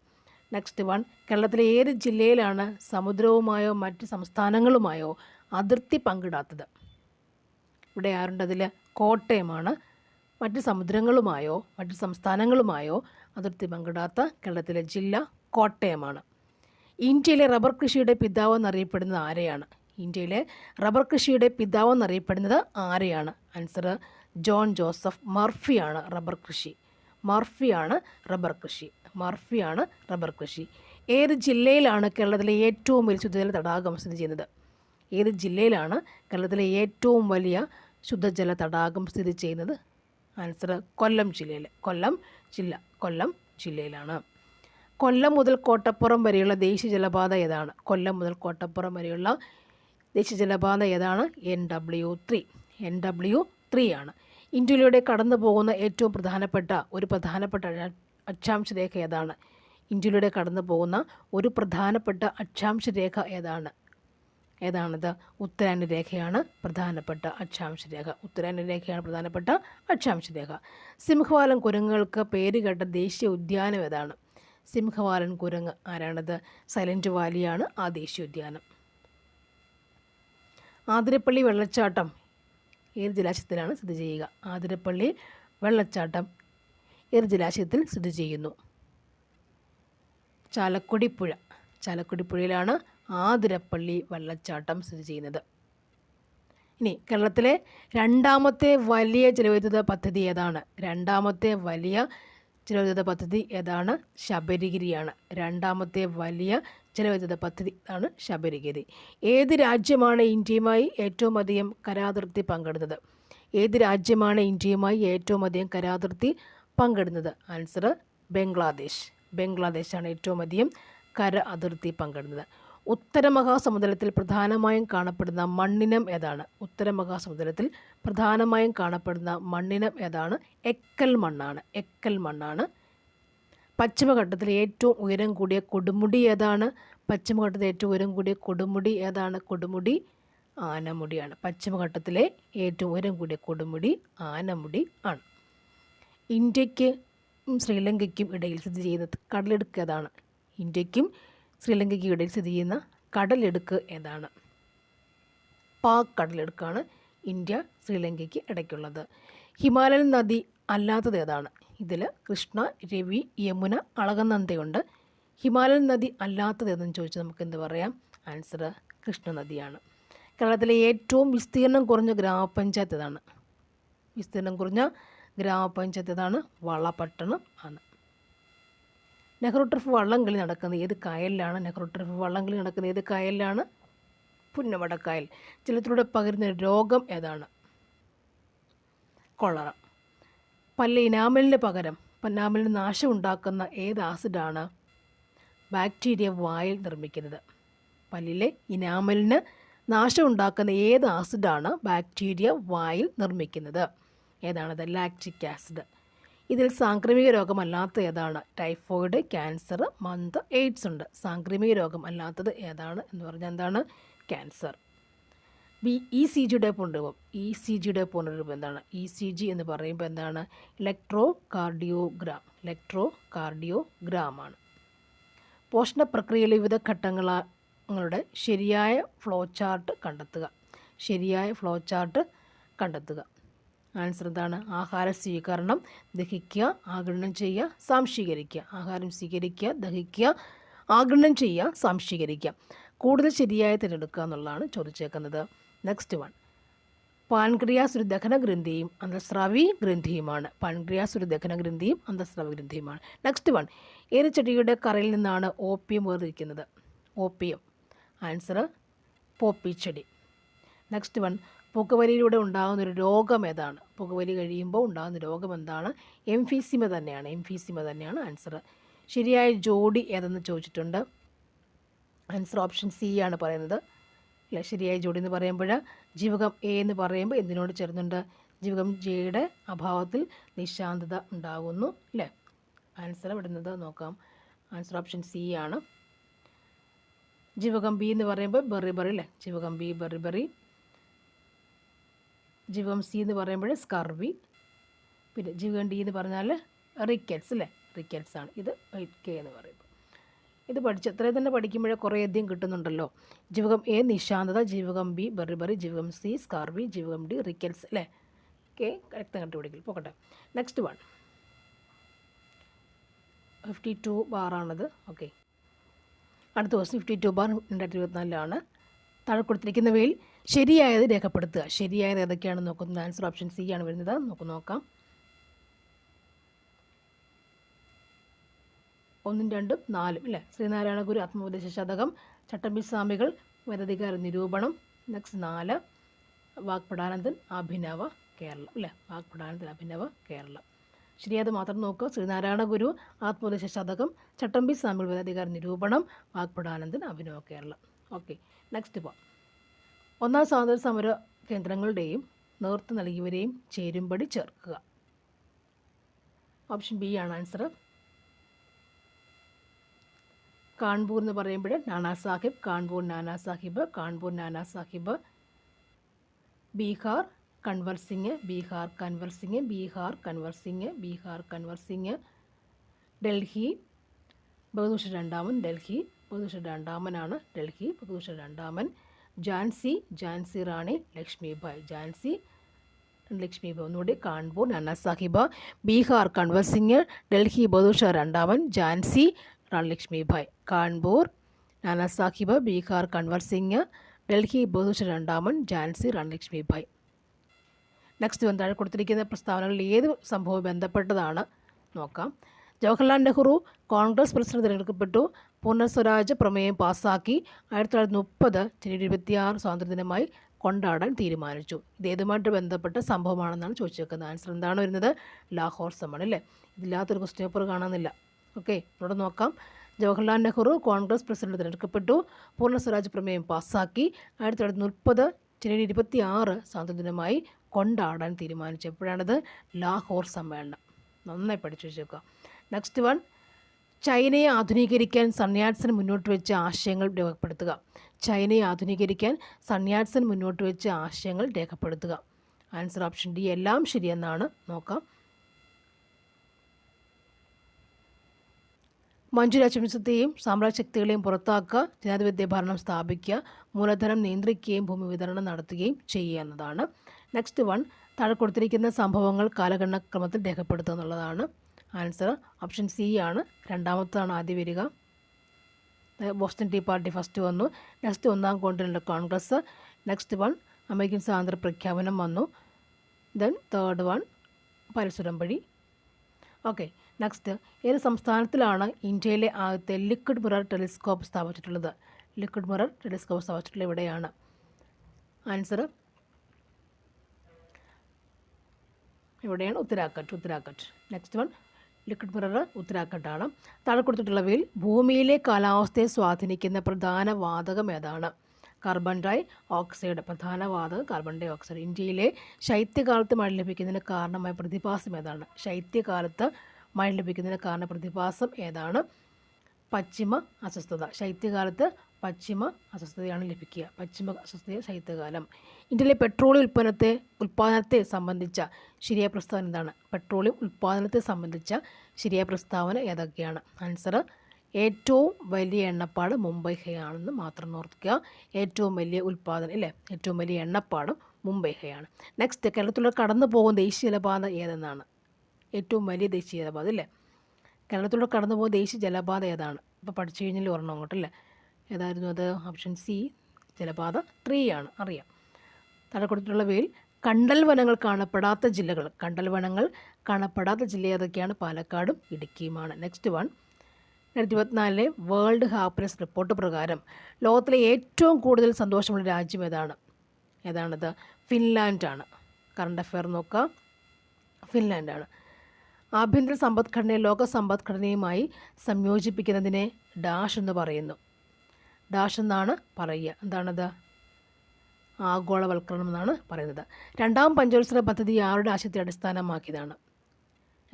നെക്സ്റ്റ് വൺ കേരളത്തിലെ ഏത് ജില്ലയിലാണ് സമുദ്രവുമായോ മറ്റ് സംസ്ഥാനങ്ങളുമായോ അതിർത്തി പങ്കിടാത്തത്. ഇവിടെ ആരുണ്ട് അതിൽ കോട്ടയമാണ്. മറ്റ് സമുദ്രങ്ങളുമായോ മറ്റ് സംസ്ഥാനങ്ങളുമായോ അതിർത്തി പങ്കിടാത്ത കേരളത്തിലെ ജില്ല കോട്ടയമാണ്. ഇന്ത്യയിലെ റബ്ബർ കൃഷിയുടെ പിതാവ് എന്നറിയപ്പെടുന്നത് ആരെയാണ്? ഇന്ത്യയിലെ റബ്ബർ കൃഷിയുടെ പിതാവ് എന്നറിയപ്പെടുന്നത് ആരെയാണ്? ആൻസർ ജോൺ ജോസഫ് മർഫിയാണ് റബ്ബർ കൃഷി. മർഫിയാണ് റബ്ബർ കൃഷി. മർഫിയാണ് റബ്ബർ കൃഷി. ഏത് ജില്ലയിലാണ് കേരളത്തിലെ ഏറ്റവും വലിയ ശുദ്ധജല തടാകം സ്ഥിതി ചെയ്യുന്നത്? ഏത് ജില്ലയിലാണ് കേരളത്തിലെ ഏറ്റവും വലിയ ശുദ്ധജല തടാകം സ്ഥിതി ചെയ്യുന്നത്? ആൻസർ കൊല്ലം ജില്ലയിൽ കൊല്ലം ജില്ല കൊല്ലം ജില്ലയിലാണ്. കൊല്ലം മുതൽ കോട്ടപ്പുറം വരെയുള്ള ദേശീയ ജലപാത ഏതാണ്? കൊല്ലം മുതൽ കോട്ടപ്പുറം വരെയുള്ള ദേശീയ ജലപാത ഏതാണ്? N W three N W three ആണ്. ഇന്ത്യയിലൂടെ കടന്നു പോകുന്ന ഏറ്റവും പ്രധാനപ്പെട്ട ഒരു പ്രധാനപ്പെട്ട അക്ഷാംശ രേഖ ഏതാണ്? ഇന്ത്യയിലൂടെ കടന്നു പോകുന്ന ഒരു പ്രധാനപ്പെട്ട അക്ഷാംശ രേഖ ഏതാണ്? ഏതാണത്? ഉത്തരായന രേഖയാണ് പ്രധാനപ്പെട്ട അക്ഷാംശ രേഖ ഉത്തരായന രേഖയാണ് പ്രധാനപ്പെട്ട അക്ഷാംശ രേഖ സിംഹവാലൻ കുരങ്ങുകൾക്ക് പേരുകേട്ട ദേശീയ ഉദ്യാനം ഏതാണ്? സിംഹവാലൻ കുരങ്ങ് ആരാണത്? സൈലന്റ് വാലിയാണ് ആ ദേശീയ ഉദ്യാനം. ആതിരപ്പള്ളി വെള്ളച്ചാട്ടം ഏത് ജലാശയത്തിലാണ് സ്ഥിതി ചെയ്യുക? ആതിരപ്പള്ളി വെള്ളച്ചാട്ടം ഏത് ജലാശയത്തിൽ സ്ഥിതി ചെയ്യുന്നു? ചാലക്കുടി പുഴ. ചാലക്കുടി പുഴയിലാണ് ആതിരപ്പള്ളി വെള്ളച്ചാട്ടം സ്ഥിതി ചെയ്യുന്നത്. ഇനി കേരളത്തിലെ രണ്ടാമത്തെ വലിയ ജലവൈദ്യുത പദ്ധതി ഏതാണ്? രണ്ടാമത്തെ വലിയ ജലവൈദ്യുത പദ്ധതി ഏതാണ്? ശബരിഗിരിയാണ്. രണ്ടാമത്തെ വലിയ ജലവൈദ്യുത പദ്ധതി ആണ് ശബരിഗിരി. ഏത് രാജ്യമാണ് ഇന്ത്യയുമായി ഏറ്റവും അധികം കരാതിർത്തി പങ്കിടുന്നത്? ഏത് രാജ്യമാണ് ഇന്ത്യയുമായി ഏറ്റവും അധികം കരാതിർത്തി പങ്കിടുന്നത്? ആൻസർ ബംഗ്ലാദേശ്. ബംഗ്ലാദേശാണ് ഏറ്റവും അധികം കര അതിർത്തി പങ്കിടുന്നത്. ഉത്തര മഹാസമുദ്രത്തിൽ പ്രധാനമായും കാണപ്പെടുന്ന മണ്ണിനം ഏതാണ്? ഉത്തരമഹാസമുദ്രത്തിൽ പ്രധാനമായും കാണപ്പെടുന്ന മണ്ണിനം ഏതാണ്? എക്കൽ മണ്ണാണ്. എക്കൽ മണ്ണാണ്. പശ്ചിമഘട്ടത്തിൽ ഏറ്റവും ഉയരം കൂടിയ കൊടുമുടി ഏതാണ്? പശ്ചിമഘട്ടത്തിൽ ഏറ്റവും ഉയരം കൂടിയ കൊടുമുടി ഏതാണ്? കൊടുമുടി ആനമുടിയാണ് പശ്ചിമഘട്ടത്തിലെ ഏറ്റവും ഉയരം കൂടിയ കൊടുമുടി ആനമുടി ആണ്. ഇന്ത്യയ്ക്ക് ശ്രീലങ്കയ്ക്കും ഇടയിൽ സ്ഥിതി ചെയ്യുന്നത് കടലിടുക്ക് ഏതാണ്? ഇന്ത്യക്കും ശ്രീലങ്കയ്ക്കും ഇടയിൽ സ്ഥിതി ചെയ്യുന്ന കടലെടുക്ക് ഏതാണ്? പാക് കടലെടുക്കാണ് ഇന്ത്യ ശ്രീലങ്കയ്ക്ക് ഇടയ്ക്കുള്ളത്. ഹിമാലയൻ നദി അല്ലാത്തത് ഏതാണ്? ഇതിൽ കൃഷ്ണ രവി യമുന അളകനന്ദയുണ്ട്. ഹിമാലയൻ നദി അല്ലാത്തത് ഏതെന്ന് ചോദിച്ചാൽ നമുക്ക് എന്ത് പറയാം? ആൻസർ കൃഷ്ണ നദിയാണ്. കേരളത്തിലെ ഏറ്റവും വിസ്തീർണം കുറഞ്ഞ ഗ്രാമപഞ്ചായത്ത് ഏതാണ്? വിസ്തീർണം കുറഞ്ഞ ഗ്രാമപഞ്ചായത്ത് ഏതാണ്? വളപട്ടണം ആണ്. നെഹ്റു ട്രിഫ് വള്ളംകളി നടക്കുന്നത് ഏത് കായലിലാണ്? നെഹ്റു ട്രിഫ് വള്ളംകളി നടക്കുന്നത് ഏത് കായലിലാണ്? പുന്നമടക്കായൽ ജലത്തിലൂടെ പകരുന്ന രോഗം ഏതാണ്? കൊളറ പല്ല് ഇനാമലിന് പകരം പന്നാമലിന് നാശം ഉണ്ടാക്കുന്ന ഏത് ആസിഡാണ്? ബാക്ടീരിയ വായിൽ നിർമ്മിക്കുന്നത്. പല്ലിലെ ഇനാമലിന് നാശം ഉണ്ടാക്കുന്ന ഏത് ആസിഡാണ് ബാക്ടീരിയ വായിൽ നിർമ്മിക്കുന്നത്? ഏതാണത് ലാക്റ്റിക് ആസിഡ്. ഇതിൽ സാംക്രമിക രോഗമല്ലാത്ത ഏതാണ്? ടൈഫോയിഡ് ക്യാൻസർ മന്ത് എയ്ഡ്സ് ഉണ്ട്. സാംക്രമിക രോഗം അല്ലാത്തത് ഏതാണ് എന്ന് പറഞ്ഞാൽ എന്താണ്? ക്യാൻസർ. ബി ഇ സി ജിയുടെ പുനരൂപം ഇ സി ജിയുടെ പുനരൂപം എന്താണ്? ഇ സി ജി എന്ന് പറയുമ്പോൾ എന്താണ്? ഇലക്ട്രോ കാർഡിയോഗ്രാം ഇലക്ട്രോ കാർഡിയോഗ്രാം ആണ് പോഷണ പ്രക്രിയയിലെ വിവിധ ഘട്ടങ്ങളുടെ ശരിയായ ഫ്ലോ ചാർട്ട് കണ്ടെത്തുക. ശരിയായ ഫ്ലോ ചാർട്ട് കണ്ടെത്തുക. ആൻസർ എന്താണ് ആഹാര സ്വീകരണം ദഹിക്കുക ആഗിരണം ചെയ്യുക സാംശീകരിക്കുക ആഹാരം സ്വീകരിക്കുക ദഹിക്കുക ആഗിരണം ചെയ്യുക സാംശീകരിക്കുക കൂടുതൽ ശരിയായി തിരഞ്ഞെടുക്കുക എന്നുള്ളതാണ് ചോദിച്ചേക്കുന്നത്. നെക്സ്റ്റ് വൺ പാൻക്രിയാസ് ഒരു ദഹന ഗ്രന്ഥിയും അന്തസ്രാവി ഗ്രന്ഥിയുമാണ്. പാൻക്രിയാസ് ഒരു ദഹന ഗ്രന്ഥിയും അന്തസ്രാവി ഗ്രന്ഥിയുമാണ്. നെക്സ്റ്റ് വൺ ഏത് ചെടിയുടെ കറയിൽ നിന്നാണ് ഓപ്പിയം വേർതിരിക്കുന്നത്. ഓപ്പിയം. ആൻസർ പോപ്പി ചെടി നെക്സ്റ്റ് വൺ പുകവലിയിലൂടെ ഉണ്ടാകുന്ന ഒരു രോഗം ഏതാണ്? പുകവലി കഴിയുമ്പോൾ ഉണ്ടാകുന്ന രോഗം എന്താണ്? എംഫീസിമ തന്നെയാണ്. എംഫീസിമ തന്നെയാണ് ആൻസർ. ശരിയായ ജോഡി ഏതെന്ന് ചോദിച്ചിട്ടുണ്ട്? ആൻസർ ഓപ്ഷൻ സി ആണ് പറയുന്നത്. അല്ല? ശരിയായ ജോഡി എന്ന് പറയുമ്പോൾ ജീവകം എ എന്ന് പറയുമ്പോൾ എന്തിനോട് ചേർന്നുണ്ട്? ജീവകം ജെയുടെ അഭാവത്തിൽ നിശാന്തത ഉണ്ടാകുന്നു. അല്ലേ? ആൻസർ വിടുന്നത് നോക്കാം. ആൻസർ ഓപ്ഷൻ സി ആണ്. ജീവകം ബി എന്ന് പറയുമ്പോൾ ബെറി ബെറി അല്ലേ? ജീവകം ബി ബെറി ബെറി. ജീവകം സി എന്ന് പറയുമ്പോൾ സ്കർവി പിന്നെ ജീവകം ഡി എന്ന് പറഞ്ഞാൽ റിക്കറ്റ്സ് അല്ലേ റിക്കറ്റ്സ് ആണ്. ഇത് കെ എന്ന് പറയുമ്പോൾ ഇത് പഠിച്ച് അത്രയും തന്നെ പഠിക്കുമ്പോഴേ കുറേയധികം കിട്ടുന്നുണ്ടല്ലോ. ജീവകം എ നിശാന്തത ജീവകം ബി ബെറിബറി ബെറി ജീവകം സി സ്കാർവി ജീവകം ഡി റിക്കൽസ് അല്ലേ ഓക്കെ കറക്റ്റ് കണ്ടുപിടിക്കൽ. പോകട്ടെ നെക്സ്റ്റ് വൺ ഫിഫ്റ്റി ടു ബാറാണത് ഓക്കെ അടുത്ത ദിവസം ഫിഫ്റ്റി ടു ബാർ രണ്ടായിരത്തി ഇരുപത്തിനാലിലാണ്. താഴെ കൊടുത്തിരിക്കുന്നവയിൽ ശരിയായത് രേഖപ്പെടുത്തുക. ശരിയായത് ഏതൊക്കെയാണ് നോക്കുന്നത് ആൻസർ ഓപ്ഷൻ സി ആണ് വരുന്നത്. നമുക്ക് നോക്കാം. ഒന്നും രണ്ടും നാലും അല്ലേ ശ്രീനാരായണ ഗുരു ആത്മോപദേശ ശതകം ചട്ടമ്പി സ്വാമികൾ വേദാധികാര നിരൂപണം. നെക്സ്റ്റ് നാല് വാഗ്പടാനന്ദൻ അഭിനവ കേരളം അല്ലേ വാഗ്പടാനന്ദൻ അഭിനവ കേരളം. ശരിയായത് മാത്രം നോക്കുക. ശ്രീനാരായണ ഗുരു ആത്മോദേശ ശതകം ചട്ടമ്പി സ്വാമികൾ വേദാധികാര നിരൂപണം വാഗ്പടാനന്ദൻ അഭിനവ കേരളം. ഓക്കെ നെക്സ്റ്റ് പോവാം. ഒന്നാം സ്വാതന്ത്ര്യ സമര കേന്ദ്രങ്ങളുടെയും നേതൃത്വം നൽകിയവരെയും ചേരുംപടി ചേർക്കുക. ഓപ്ഷൻ ബി ആണ് ആൻസർ. കാൺപൂർ എന്ന് പറയുമ്പോൾ നാനാ സാഹിബ് കാൺപൂർ നാനാ സാഹിബ് കാൺപൂർ നാനാ സാഹിബ്. ബീഹാർ കൺവർ സിംഗ് ബീഹാർ കൺവർ സിംഗ് ബീഹാർ കൺവർ സിംഗ് ബീഹാർ കൺവർ സിംഗ്. ഡൽഹി ബഹദൂഷ രണ്ടാമൻ ഡൽഹി ബഹദൂഷ രണ്ടാമനാണ് ഡൽഹി ബഹദൂഷ രണ്ടാമൻ. ജാൻസി ജാൻസി റാണി ലക്ഷ്മിഭായ് ജാൻസി ലക്ഷ്മി ഒന്നുകൂടി കാൺപൂർ നാനാ സാഹിബ് ബീഹാർ കൺവർ സിംഗ് ഡൽഹി ബദൂഷ രണ്ടാമൻ ജാൻസി റാണി ലക്ഷ്മിബായ്. കാൺപൂർ നാന സാഹിബ് ബീഹാർ കൺവർ സിംഗ് ഡൽഹി ബദൂഷ രണ്ടാമൻ ജാൻസി റാണി ലക്ഷ്മിബായ്. നെക്സ്റ്റ് വന്ന് താഴെ കൊടുത്തിരിക്കുന്ന പ്രസ്താവനകളിൽ ഏത് സംഭവം ബന്ധപ്പെട്ടതാണ്? നോക്കാം. ജവഹർലാൽ നെഹ്റു കോൺഗ്രസ് പ്രസിഡന്റ് തിരഞ്ഞെടുക്കപ്പെട്ടു. പൂർണ സ്വരാജ് പ്രമേയം പാസാക്കി ആയിരത്തി തൊള്ളായിരത്തി മുപ്പത് ജനുവരി ഇരുപത്തിയാറ് സ്വാതന്ത്ര്യദിനമായി കൊണ്ടാടാൻ തീരുമാനിച്ചു. ഇത് ഏതുമായിട്ട് ബന്ധപ്പെട്ട സംഭവമാണെന്നാണ് ചോദിച്ചേക്കുന്നത്. ആൻസർ എന്താണ് വരുന്നത്? ലാഹോർ സമ്മൺ അല്ലേ ഇതില്ലാത്തൊരു ക്വസ്റ്റ്യൻ പേപ്പർ കാണാനില്ല. ഓക്കെ ഇവിടെ നോക്കാം. ജവഹർലാൽ നെഹ്റു കോൺഗ്രസ് പ്രസിഡന്റ് തിരഞ്ഞെടുക്കപ്പെട്ടു. പൂർണ സ്വരാജ് പ്രമേയം പാസാക്കി ആയിരത്തി തൊള്ളായിരത്തി മുപ്പത് ജനുവരി ഇരുപത്തി ആറ് സ്വാതന്ത്ര്യദിനമായി കൊണ്ടാടാൻ തീരുമാനിച്ചു. എപ്പോഴാണത്? ലാഹോർ സമ്മേളനം. നന്നായി പഠിച്ചു വെച്ചേക്കുക. നെക്സ്റ്റ് വൺ ചൈനയെ ആധുനീകരിക്കാൻ സൺയാട്സൻ മുന്നോട്ട് വെച്ച ആശയങ്ങൾ രേഖപ്പെടുത്തുക. ചൈനയെ ആധുനീകരിക്കാൻ സൺയാട്സൻ മുന്നോട്ട് വെച്ച ആശയങ്ങൾ രേഖപ്പെടുത്തുക. ആൻസർ ഓപ്ഷൻ ഡി എല്ലാം ശരിയെന്നാണ്. നോക്കാം. മഞ്ജു രാജവംശത്തെയും സാമ്രാജ്യശക്തികളെയും പുറത്താക്കുക ജനാധിപത്യ ഭരണം സ്ഥാപിക്കുക മൂലധനം നിയന്ത്രിക്കുകയും ഭൂമി വിതരണം നടത്തുകയും ചെയ്യുക എന്നതാണ്. നെക്സ്റ്റ് വൺ താഴെ കൊടുത്തിരിക്കുന്ന സംഭവങ്ങൾ കാലഗണനക്രമത്തിൽ രേഖപ്പെടുത്തുക എന്നുള്ളതാണ്. ആൻസർ ഓപ്ഷൻ സി ആണ്. രണ്ടാമത്താണ് ആദ്യം വരിക. ബോസ്റ്റൺ ടീ പാർട്ടി ഫസ്റ്റ് വന്നു. നെക്സ്റ്റ് ഒന്നാം continental congress. Next one American സ്വാതന്ത്ര്യ പ്രഖ്യാപനം വന്നു. ദെൻ തേർഡ് വൺ പരസുരമ്പഴി ഓക്കെ നെക്സ്റ്റ് ഏത് സംസ്ഥാനത്തിലാണ് ഇന്ത്യയിലെ ആദ്യത്തെ ലിക്വിഡ് മിറർ ടെലിസ്കോപ്പ് സ്ഥാപിച്ചിട്ടുള്ളത്? ലിക്വിഡ് മിറർ ടെലിസ്കോപ്പ് സ്ഥാപിച്ചിട്ടുള്ളത് ഇവിടെയാണ്. ആൻസർ ഇവിടെയാണ് Uttarakhand Uttarakhand. Next one liquid mirror ഉത്തരാഖണ്ഡാണ്. താഴെ കൊടുത്തിട്ടുള്ളവയിൽ ഭൂമിയിലെ കാലാവസ്ഥയെ സ്വാധീനിക്കുന്ന പ്രധാന വാതകം ഏതാണ്? കാർബൺ ഡൈ ഓക്സൈഡ് പ്രധാന വാതകം കാർബൺ ഡൈ ഓക്സൈഡ് ഇന്ത്യയിലെ ശൈത്യകാലത്ത് മഴ ലഭിക്കുന്നതിന് കാരണമായ പ്രതിഭാസം ഏതാണ്? ശൈത്യകാലത്ത് മഴ ലഭിക്കുന്നതിന് കാരണ പ്രതിഭാസം ഏതാണ്? പശ്ചിമ അസ്വസ്ഥത. ശൈത്യകാലത്ത് പശ്ചിമ അസ്വസ്ഥതയാണ് ലഭിക്കുക. പശ്ചിമ അസ്വസ്ഥത ശൈത്യകാലം. ഇന്ത്യയിലെ പെട്രോളിയം ഉൽപ്പന്നത്തെ ഉൽപ്പാദനത്തെ സംബന്ധിച്ച ശരിയായ പ്രസ്താവന എന്താണ്? പെട്രോളിയം ഉൽപ്പാദനത്തെ സംബന്ധിച്ച ശരിയായ പ്രസ്താവന ഏതൊക്കെയാണ്? ആൻസർ ഏറ്റവും വലിയ എണ്ണപ്പാട് മുംബൈ ഹയാണെന്ന് മാത്രം ഓർക്കുക. ഏറ്റവും വലിയ ഉൽപ്പാദനം അല്ലേ ഏറ്റവും വലിയ എണ്ണപ്പാടും മുംബൈ ഹയാണ് നെക്സ്റ്റ് കേരളത്തിലൂടെ കടന്നു പോകുന്ന ദേശീയ ജലപാത ഏതെന്നാണ്? ഏറ്റവും വലിയ ദേശീയ ജലപാത അല്ലേ കേരളത്തിലൂടെ കടന്നു പോകുന്ന ദേശീയ ജലപാത ഏതാണ്? ഇപ്പോൾ പഠിച്ചു കഴിഞ്ഞാൽ ഓർമ്മ അങ്ങോട്ടല്ലേ ഏതായിരുന്നു അത്? ഓപ്ഷൻ സി ജലപാത ത്രീ ആണ്. അറിയാം. താഴെ കൊടുത്തിട്ടുള്ളവയിൽ കണ്ടൽ വനങ്ങൾ കാണപ്പെടാത്ത ജില്ലകൾ. കണ്ടൽ വനങ്ങൾ കാണപ്പെടാത്ത ജില്ല ഏതൊക്കെയാണ്? പാലക്കാടും ഇടുക്കിയുമാണ്. നെക്സ്റ്റ് വൺ രണ്ടായിരത്തി ഇരുപത്തിനാലിലെ വേൾഡ് ഹാപ്പിനെസ് റിപ്പോർട്ട് പ്രകാരം ലോകത്തിലെ ഏറ്റവും കൂടുതൽ സന്തോഷമുള്ള രാജ്യം ഏതാണ്? ഏതാണത്? ഫിൻലാൻഡാണ് കറണ്ട് അഫെയർ നോക്കുക ഫിൻലാൻഡാണ് ആഭ്യന്തര സമ്പദ്ഘടനയെ ലോക സമ്പദ്ഘടനയുമായി സംയോജിപ്പിക്കുന്നതിനെ ഡാഷ് എന്ന് പറയുന്നു. ഡാഷ് എന്നാണ് പറയുക. എന്താണത്? ആഗോളവൽക്കരണം എന്നാണ് പറയുന്നത്. രണ്ടാം പഞ്ചവത്സര പദ്ധതി ആരുടെ ആശയത്തെ അടിസ്ഥാനമാക്കിയതാണ്?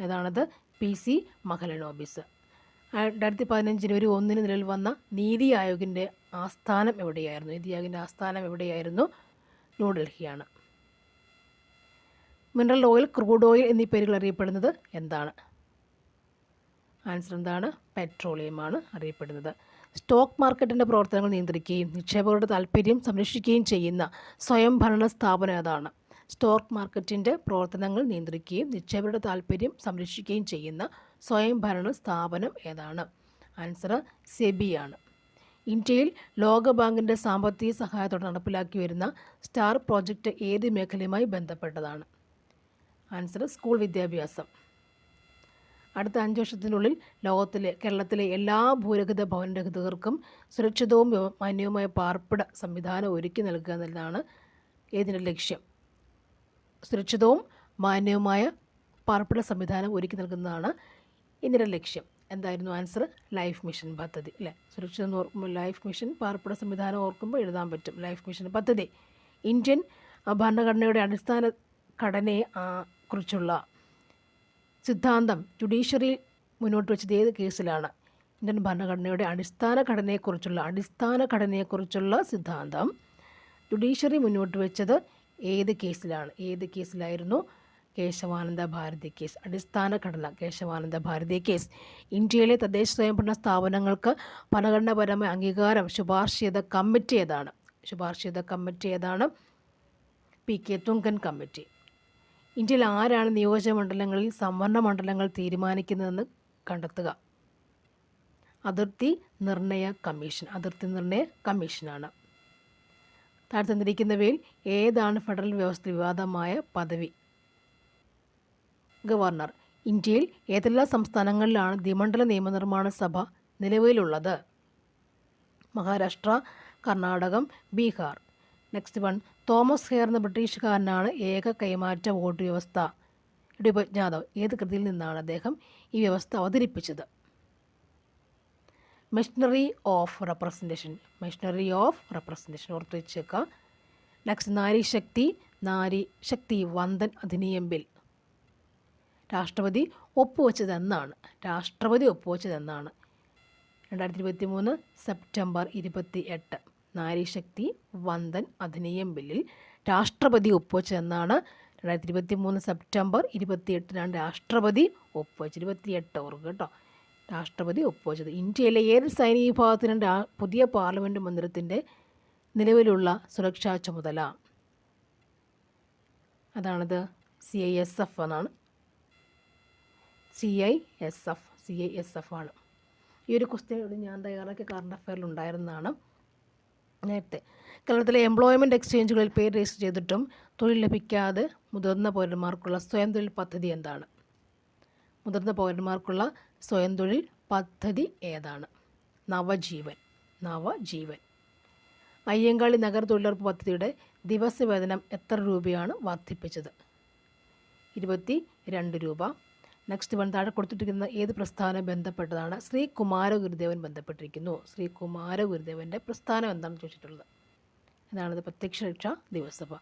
ഏതാണത്? P C Mahalanobis. രണ്ടായിരത്തി പതിനഞ്ച് ജനുവരി ഒന്നിന് നിലവിൽ വന്ന നീതി ആയോഗിന്റെ ആസ്ഥാനം എവിടെയായിരുന്നു? നീതി ആയോഗിന്റെ ആസ്ഥാനം എവിടെയായിരുന്നു? ന്യൂഡൽഹിയാണ്. മിനറൽ ഓയിൽ ക്രൂഡ് ഓയിൽ എന്നീ പേരുകൾ അറിയപ്പെടുന്നത് എന്താണ്? ആൻസർ എന്താണ്? പെട്രോളിയമാണ് അറിയപ്പെടുന്നത്. സ്റ്റോക്ക് മാർക്കറ്റിന്റെ പ്രവർത്തനങ്ങൾ നിയന്ത്രിക്കുകയും നിക്ഷേപകരുടെ താൽപ്പര്യം സംരക്ഷിക്കുകയും ചെയ്യുന്ന സ്വയംഭരണ സ്ഥാപനം അതാണ് സ്റ്റോക്ക് മാർക്കറ്റിന്റെ പ്രവർത്തനങ്ങൾ നിയന്ത്രിക്കുകയും നിക്ഷേപകരുടെ താൽപ്പര്യം സംരക്ഷിക്കുകയും ചെയ്യുന്ന സ്വയംഭരണ സ്ഥാപനം ഏതാണ്? ആൻസർ സെബിയാണ് ഇന്ത്യയിൽ ലോകബാങ്കിന്റെ സാമ്പത്തിക സഹായത്തോടെ നടപ്പിലാക്കി വരുന്ന സ്റ്റാർ പ്രോജക്റ്റ് ഏത് മേഖലയുമായി ബന്ധപ്പെട്ടതാണ്? ആൻസർ സ്കൂൾ വിദ്യാഭ്യാസം. അടുത്ത അഞ്ച് വർഷത്തിനുള്ളിൽ ലോകത്തിലെ കേരളത്തിലെ എല്ലാ ഭൂരഹിത ഭവനരഹിതർക്കും സുരക്ഷിതവും മാന്യവുമായ പാർപ്പിട സംവിധാനം ഒരുക്കി നൽകുക എന്നതാണ് ഇതിന്റെ ലക്ഷ്യം? സുരക്ഷിതവും മാന്യവുമായ പാർപ്പിട സംവിധാനം ഒരുക്കി നൽകുന്നതാണ് ഇതിന്റെ ലക്ഷ്യം. എന്തായിരുന്നു ആൻസർ? ലൈഫ് മിഷൻ പദ്ധതി അല്ലേ? സുരക്ഷിതം ഓർക്കുമ്പോൾ ലൈഫ് മിഷൻ പാർപ്പിട സംവിധാനം ഓർക്കുമ്പോൾ എഴുതാൻ പറ്റും. ലൈഫ് മിഷൻ പദ്ധതി. ഇന്ത്യൻ ഭരണഘടനയുടെ അടിസ്ഥാന ഘടനയെ കുറിച്ചുള്ള സിദ്ധാന്തം ജുഡീഷ്യറി മുന്നോട്ട് വെച്ചത് ഏത് കേസിലാണ്? ഇന്ത്യൻ ഭരണഘടനയുടെ അടിസ്ഥാന ഘടനയെക്കുറിച്ചുള്ള അടിസ്ഥാന ഘടനയെക്കുറിച്ചുള്ള സിദ്ധാന്തം ജുഡീഷ്യറി മുന്നോട്ട് വെച്ചത് ഏത് കേസിലാണ്? ഏത് കേസിലായിരുന്നു? കേശവാനന്ദ ഭാരതി കേസ് അടിസ്ഥാന ഘടന കേശവാനന്ദ ഭാരതി കേസ്. ഇന്ത്യയിലെ തദ്ദേശ സ്വയംഭരണ സ്ഥാപനങ്ങൾക്ക് ഭരണഘടനാപരമായ അംഗീകാരം ശുപാർശ ചെയ്ത കമ്മിറ്റി ഏതാണ്? ശുപാർശ ചെയ്ത കമ്മിറ്റി ഏതാണ്? P K Thungon committee. ഇന്ത്യയിൽ ആരാണ് നിയോജക മണ്ഡലങ്ങളിൽ സംവരണ മണ്ഡലങ്ങൾ തീരുമാനിക്കുന്നതെന്ന് കണ്ടെത്തുക. അതിർത്തി നിർണയ കമ്മീഷൻ അതിർത്തി നിർണയ കമ്മീഷനാണ്. താഴെ തന്നിരിക്കുന്നവയിൽ ഏതാണ് ഫെഡറൽ വ്യവസ്ഥ വിവാദമായ പദവി? ഗവർണർ ഇന്ത്യയിൽ ഏതെല്ലാം സംസ്ഥാനങ്ങളിലാണ് ദ്വിമണ്ഡല നിയമനിർമ്മാണ സഭ നിലവിലുള്ളത്? Maharashtra Karnataka Bihar. Next one Thomas Hare എന്ന ബ്രിട്ടീഷുകാരനാണ് ഏക കൈമാറ്റ വോട്ട് വ്യവസ്ഥ. ഉപജ്ഞാതാവ് ഏത് കൃതിയിൽ നിന്നാണ് അദ്ദേഹം ഈ വ്യവസ്ഥ അവതരിപ്പിച്ചത്? Machinery of representation machinery of representation ഓർത്ത് വെച്ചേക്കുക നെക്സ്റ്റ് നാരി ശക്തി. നാരി ശക്തി വന്ദൻ അധിനിയം ബിൽ രാഷ്ട്രപതി ഒപ്പുവെച്ചതെന്നാണ്. രാഷ്ട്രപതി ഒപ്പുവെച്ചതെന്നാണ്. രണ്ടായിരത്തി ഇരുപത്തി മൂന്ന് സെപ്റ്റംബർ ഇരുപത്തി എട്ട് നാരീശക്തി വന്ദൻ അധിനിയം ബില്ലിൽ രാഷ്ട്രപതി ഒപ്പുവെച്ചതെന്നാണ് രണ്ടായിരത്തി ഇരുപത്തി മൂന്ന് സെപ്റ്റംബർ ഇരുപത്തി എട്ടിനാണ് രാഷ്ട്രപതി ഒപ്പുവെച്ചത്. ഇരുപത്തിയെട്ട് ഓർക്കുക കേട്ടോ. രാഷ്ട്രപതി ഒപ്പുവെച്ചത്. ഇന്ത്യയിലെ ഏത് സൈനിക വിഭാഗത്തിനും പുതിയ പാർലമെന്റ് മന്ദിരത്തിന്റെ നിലവിലുള്ള സുരക്ഷാ ചുമതല. അതാണിത് സി ഐ എസ് എഫ് എന്നാണ്. C I S F C I S F ആണ്. ഈ ഒരു ക്വസ്റ്റ്യൻ ഞാൻ തയ്യാറാക്കിയ കറണ്ട് അഫയറിൽ ഉണ്ടായിരുന്നതാണ്. നേരത്തെ. കേരളത്തിലെ എംപ്ലോയ്മെന്റ് എക്സ്ചേഞ്ചുകളിൽ പേര് രജിസ്റ്റർ ചെയ്തിട്ടും തൊഴിൽ ലഭിക്കാതെ മുതിർന്ന പൗരന്മാർക്കുള്ള സ്വയം തൊഴിൽ പദ്ധതി എന്താണ്? മുതിർന്ന പൗരന്മാർക്കുള്ള സ്വയം തൊഴിൽ പദ്ധതി ഏതാണ്? നവജീവൻ. നവജീവൻ. അയ്യങ്കാളി നഗർ തൊഴിലുറപ്പ് പദ്ധതിയുടെ ദിവസവേതനം എത്ര രൂപയാണ് വർദ്ധിപ്പിച്ചത്? ഇരുപത്തി രണ്ട് രൂപ നെക്സ്റ്റ് വൺ താഴെ കൊടുത്തിട്ടിരിക്കുന്ന ഏത് പ്രസ്ഥാനം ബന്ധപ്പെട്ടതാണ്? ശ്രീ കുമാര ഗുരുദേവൻ ബന്ധപ്പെട്ടിരിക്കുന്നു. ശ്രീ കുമാര ഗുരുദേവന്റെ പ്രസ്ഥാനം എന്താണെന്ന് ചോദിച്ചിട്ടുള്ളത്. എന്നാണത് പ്രത്യക്ഷ രക്ഷ ദിവസഭ.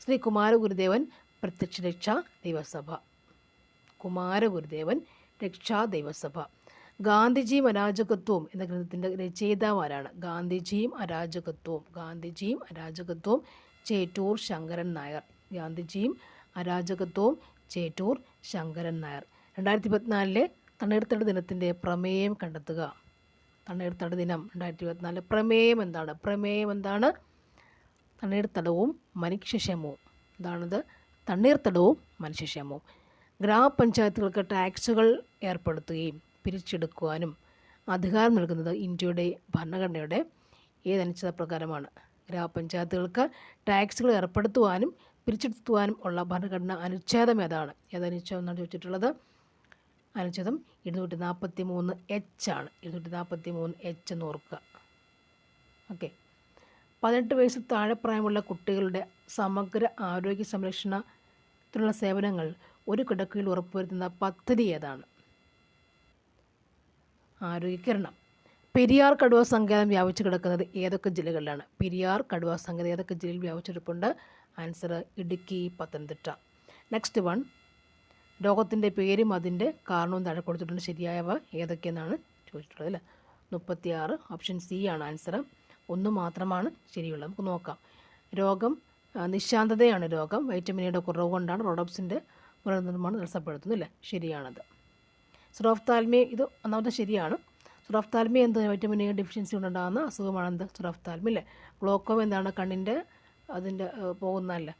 ശ്രീ കുമാര ഗുരുദേവൻ പ്രത്യക്ഷ രക്ഷ ദിവസഭ. കുമാര ഗുരുദേവൻ രക്ഷാ ദൈവസഭ. ഗാന്ധിജിയും അരാജകത്വവും എന്ന ഗ്രന്ഥത്തിന്റെ രചയിതാവാരാണ്. ഗാന്ധിജിയും അരാജകത്വവും. ഗാന്ധിജിയും അരാജകത്വവും ചേറ്റൂർ ശങ്കരൻ നായർ. ഗാന്ധിജിയും അരാജകത്വവും ചേറ്റൂർ ശങ്കരൻ നായർ. രണ്ടായിരത്തി പതിനാലിലെ തണ്ണീർത്തട ദിനത്തിന്റെ പ്രമേയം കണ്ടെത്തുക. തണ്ണീർത്തട ദിനം രണ്ടായിരത്തി ഇരുപത്തിനാല് പ്രമേയം എന്താണ്? പ്രമേയം എന്താണ്? തണ്ണീർത്തടവും മനുഷ്യക്ഷേമവും. എന്താണത്? തണ്ണീർത്തടവും മനുഷ്യക്ഷേമവും. ഗ്രാമപഞ്ചായത്തുകൾക്ക് ടാക്സുകൾ ഏർപ്പെടുത്തുകയും പിരിച്ചെടുക്കുവാനും അധികാരം നൽകുന്നത് ഇന്ത്യയുടെ ഭരണഘടനയുടെ ഏതനുച്ഛേദ പ്രകാരമാണ്. ഗ്രാമപഞ്ചായത്തുകൾക്ക് ടാക്സുകൾ ഏർപ്പെടുത്തുവാനും പിരിച്ചെടുത്തുവാനും ഉള്ള ഭരണഘടന അനുച്ഛേദം ഏതാണ്? ഏതനുച്ഛേദം എന്നാണ് ചോദിച്ചിട്ടുള്ളത്. അനുച്ഛേദം ഇരുന്നൂറ്റി നാൽപ്പത്തി മൂന്ന് എച്ച് ആണ്. ഇരുന്നൂറ്റി നാൽപ്പത്തി മൂന്ന് എച്ച് എന്ന് ഓർക്കുക. ഓക്കെ പതിനെട്ട് വയസ്സ് താഴെ പ്രായമുള്ള കുട്ടികളുടെ സമഗ്ര ആരോഗ്യ സംരക്ഷണത്തിനുള്ള സേവനങ്ങൾ ഒരു കിടക്കയിൽ ഉറപ്പുവരുത്തുന്ന പദ്ധതി ഏതാണ്? ആരോഗ്യകിരണം. പെരിയാർ കടുവ സങ്കേതം വ്യാപിച്ചു കിടക്കുന്നത് ഏതൊക്കെ ജില്ലകളിലാണ്? പെരിയാർ കടുവ സങ്കേതം ഏതൊക്കെ ജില്ലയിൽ വ്യാപിച്ചെടുപ്പുണ്ട് answer Idukki Pathanamthitta. Next one രോഗത്തിന്റെ പേരും അതിന്റെ കാരണവും താഴെ കൊടുത്തിട്ടുണ്ട്. ശരിയായവ ഏതൊക്കെയെന്നാണ് ചോദിച്ചിട്ടുള്ളത് അല്ലേ? മുപ്പത്തിയാറ് ഓപ്ഷൻ സി ആണ് ആൻസർ ഒന്ന് മാത്രമാണ് ശരിയുള്ളത്. നമുക്ക് നോക്കാം. രോഗം നിശാന്തതയാണ് രോഗം. വൈറ്റമിൻ ഡിയുടെ കുറവ് കൊണ്ടാണ് റോഡോപ്സിന്റെ പുനർനിർമ്മാണം തടസ്സപ്പെടുത്തുന്നത് അല്ലേ? ശരിയാണത്. സുറോഫ്താൽമിയ ഇത് ഒന്നാമത്തെ ശരിയാണ്. സുറോഫ്താൽമിയ എന്ത് വൈറ്റമിൻ എ ഡെഫിഷ്യൻസി കൊണ്ടുണ്ടാകുന്ന അസുഖമാണ് എന്ത് സുറോഫ്താൽമി അല്ലേ? ഗ്ലോക്കോം എന്താണ്? കണ്ണിന്റെ അതിന്റെ പോകുന്നതല്ല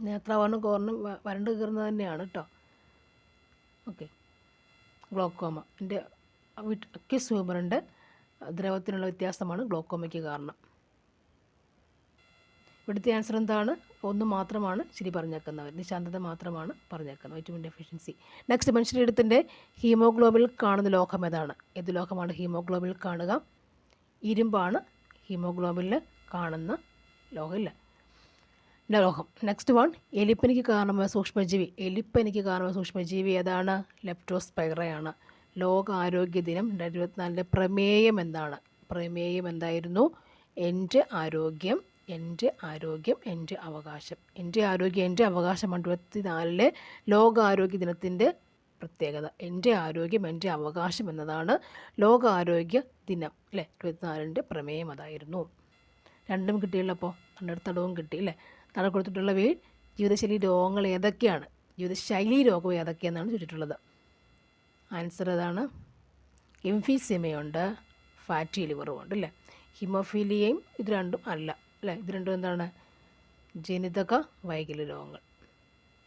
നേത്രാവരണം കോർണും വരണ്ട് കീറുന്നത് തന്നെയാണ് കേട്ടോ ഓക്കെ. ഗ്ലോക്കോമ. എന്റെ അക്യസ് ഹ്യൂമറിന്റെ ദ്രവത്തിനുള്ള വ്യത്യാസമാണ് ഗ്ലോക്കോമയ്ക്ക് കാരണം. ഇവിടുത്തെ ആൻസർ എന്താണ്? ഒന്ന് മാത്രമാണ് ശരി പറഞ്ഞേക്കുന്നവർ നിശാന്തത മാത്രമാണ് പറഞ്ഞേക്കുന്നത്. വൈറ്റമിൻ ഡെഫിഷ്യൻസി നെക്സ്റ്റ് മനുഷ്യരീരത്തിന്റെ ഹീമോഗ്ലോബിൽ കാണുന്ന ലോഹം ഏതാണ്? ഏത് ലോഹമാണ് ഹീമോഗ്ലോബിൽ കാണുക? ഇരുമ്പാണ് ഹീമോഗ്ലോബിൽ കാണുന്ന ലോഹമില്ല. ലോഹം നെക്സ്റ്റ് വൺ എലിപ്പനിക്ക് കാരണമായ സൂക്ഷ്മജീവി. എലിപ്പനിക്ക് കാരണമായ സൂക്ഷ്മജീവി ഏതാണ്? ലെപ്റ്റോസ്പൈറയാണ് ലോകാരോഗ്യ ദിനം രണ്ടായിരത്തി ഇരുപത്തിനാലിലെ പ്രമേയം എന്താണ്? പ്രമേയം എന്തായിരുന്നു? എന്റെ ആരോഗ്യം എന്റെ ആരോഗ്യം എന്റെ അവകാശം. എന്റെ ആരോഗ്യം എന്റെ അവകാശമാണ് ഇരുപത്തിനാലിലെ നാലിലെ ആരോഗ്യ ദിനത്തിന്റെ പ്രത്യേകത. എന്റെ ആരോഗ്യം എന്റെ അവകാശം എന്നതാണ് ലോകാരോഗ്യ ദിനം. അല്ലേ ഇരുപത്തിനാലിന്റെ പ്രമേയം അതായിരുന്നു. രണ്ടും കിട്ടിയല്ലോ അപ്പോൾ തണ്ണീർത്തടവും കിട്ടി അല്ലേ താഴെ കൊടുത്തിട്ടുള്ളവയിൽ ജീവിതശൈലി രോഗങ്ങൾ ഏതൊക്കെയാണ്? ജീവിതശൈലി രോഗം ഏതൊക്കെയെന്നാണ് ചോദിച്ചിട്ടുള്ളത് ആൻസർ ഏതാണ് എംഫീസിമയുണ്ട് ഫാറ്റി ലിവറും ഉണ്ട് അല്ലേ ഹിമോഫീലിയയും ഇത് രണ്ടും അല്ല അല്ലേ ഇത് രണ്ടും എന്താണ്? ജനിതക വൈകല്യ രോഗങ്ങൾ.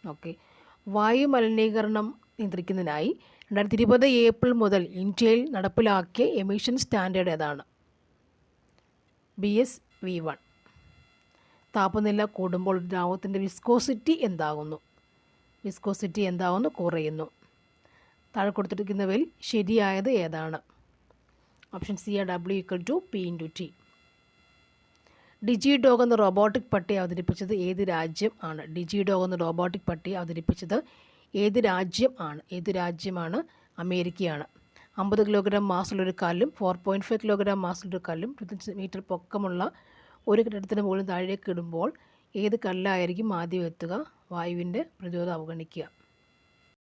ഓക്കെ വായു മലിനീകരണം നിയന്ത്രിക്കുന്നതിനായി രണ്ടായിരത്തി ഇരുപത് ഏപ്രിൽ മുതൽ ഇന്ത്യയിൽ നടപ്പിലാക്കിയ എമിഷൻ സ്റ്റാൻഡേർഡ് ഏതാണ്? ബി എസ് വി വൺ താപനില കൂടുമ്പോൾ ദ്രാവകത്തിന്റെ വിസ്കോസിറ്റി എന്താകുന്നു? വിസ്കോസിറ്റി എന്താകുന്നു? കുറയുന്നു. താഴെ കൊടുത്തിരിക്കുന്നവയിൽ ശരിയായത് ഏതാണ്? ഓപ്ഷൻ സി ആ W equal to P into T Digi dog എന്ന റോബോട്ടിക് പട്ടി അവതരിപ്പിച്ചത് ഏത് രാജ്യം ആണ്? ഡിജി ഡോഗ് എന്ന റോബോട്ടിക് പട്ടി അവതരിപ്പിച്ചത് ഏത് രാജ്യം ആണ്? ഏത് രാജ്യമാണ്? അമേരിക്കയാണ്. അമ്പത് കിലോഗ്രാം മാസുള്ളൊരു കല്ലും ഫോർ പോയിന്റ് ഫൈവ് കിലോഗ്രാം മാസുള്ളൊരു കല്ലും ഇരുപത്തഞ്ച് മീറ്റർ പൊക്കമുള്ള ഒരു കെട്ടിടത്തിന് മുകളിൽ താഴേക്ക് ഇടുമ്പോൾ ഏത് കല്ലായിരിക്കും ആദ്യം എത്തുക? വായുവിന്റെ പ്രതിരോധം അവഗണിക്കുക.